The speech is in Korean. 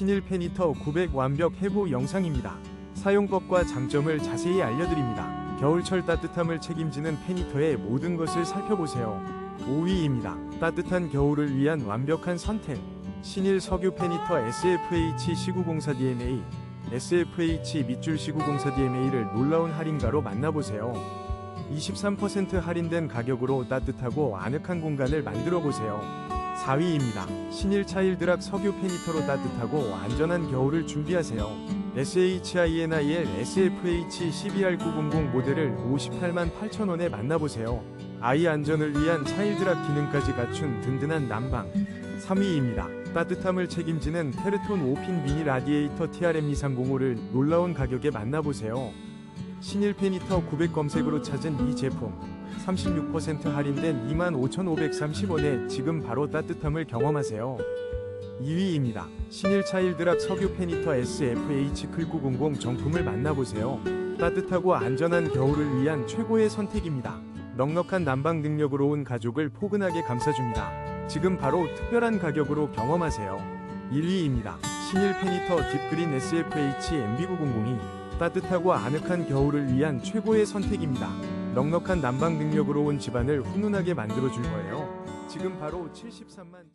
신일 페니터 900 완벽 해부 영상입니다. 사용법과 장점을 자세히 알려드립니다. 겨울철 따뜻함을 책임지는 페니터의 모든 것을 살펴보세요. 5위입니다. 따뜻한 겨울을 위한 완벽한 선택. 신일 석유 페니터 SFH 시구공사 DMA, SFH 밑줄 시구공사 DMA를 놀라운 할인가로 만나보세요. 23% 할인된 가격으로 따뜻하고 아늑한 공간을 만들어 보세요. 4위입니다. 신일 차일드락 석유 페니터로 따뜻하고 안전한 겨울을 준비하세요. SHINIL SFH 12R900 모델을 58만 8천원에 만나보세요. 아이 안전을 위한 차일드락 기능까지 갖춘 든든한 난방. 3위입니다. 따뜻함을 책임지는 페르톤 5핀 미니 라디에이터 TRM2305를 놀라운 가격에 만나보세요. 신일 페니터 900 검색으로 찾은 이 제품 36% 할인된 25,530원에 지금 바로 따뜻함을 경험하세요. 2위입니다. 신일 차일드락 석유 페니터 SFH 7900 정품을 만나보세요. 따뜻하고 안전한 겨울을 위한 최고의 선택입니다. 넉넉한 난방 능력으로 온 가족을 포근하게 감싸줍니다. 지금 바로 특별한 가격으로 경험하세요. 1위입니다. 신일 페니터 딥그린 SFH MB900이 따뜻하고 아늑한 겨울을 위한 최고의 선택입니다. 넉넉한 난방 능력으로 온 집안을 훈훈하게 만들어줄 거예요. 지금 바로 73만